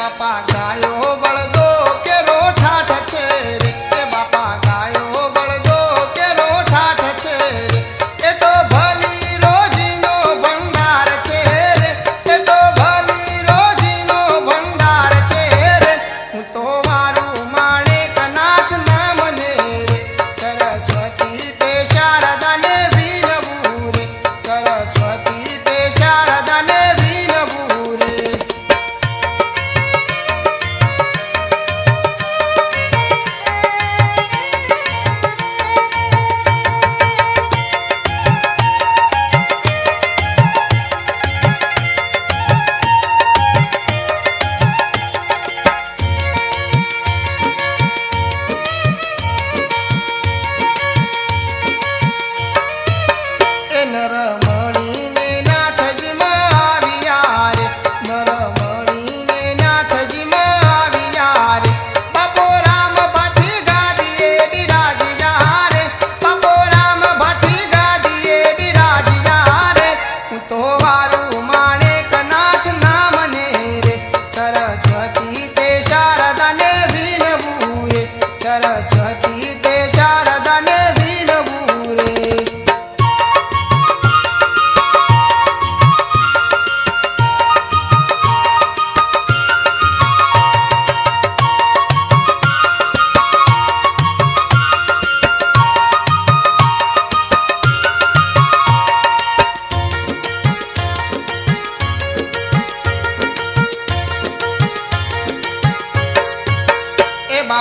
papagaio.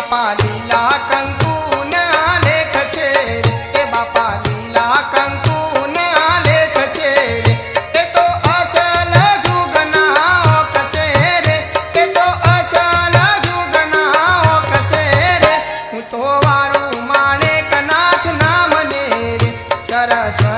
બાપા લીલા કંકુ ને આલેખ છે એ બાપા લીલા કંકુ ને આલેખ છે એ સરસ